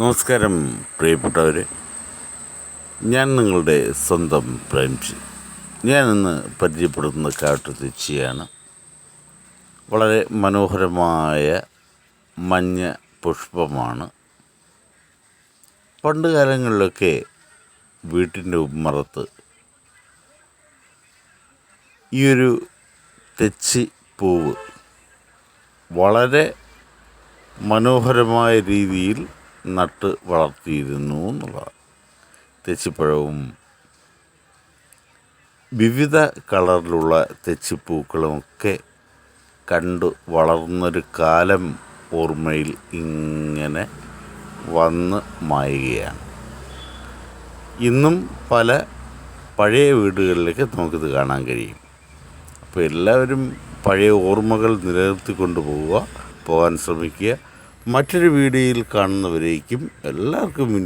നമസ്കാരം പ്രിയപ്പെട്ടവരെ. ഞാൻ നിങ്ങളുടെ സ്വന്തം പ്രേംജി. ഞാൻ ഇന്ന് പരിചയപ്പെടുത്തുന്ന കാട്ടു തെച്ചിയാണ്. വളരെ മനോഹരമായ മഞ്ഞ പുഷ്പമാണ്. പണ്ട് കാലങ്ങളിലൊക്കെ വീട്ടിന്റെ ഉമ്മറത്ത് ഈ ഒരു തെച്ചി പൂവ് വളരെ മനോഹരമായ രീതിയിൽ നട്ട് വളർത്തിയിരുന്നു എന്നുള്ളതാണ്. തെച്ചിപ്പഴവും വിവിധ കളറിലുള്ള തെച്ചിപ്പൂക്കളുമൊക്കെ കണ്ടു വളർന്നൊരു കാലം ഓർമ്മയിൽ ഇങ്ങനെ വന്ന് മായുകയാണ്. ഇന്നും പല പഴയ വീടുകളിലേക്ക് നമുക്കിത് കാണാൻ കഴിയും. അപ്പോൾ എല്ലാവരും പഴയ ഓർമ്മകൾ നിലനിർത്തിക്കൊണ്ട് പോവുക പോകാൻ ശ്രമിക്കുക. മറ്റൊരു വീഡിയോയിൽ കാണുന്നവരേക്കും എല്ലാവർക്കും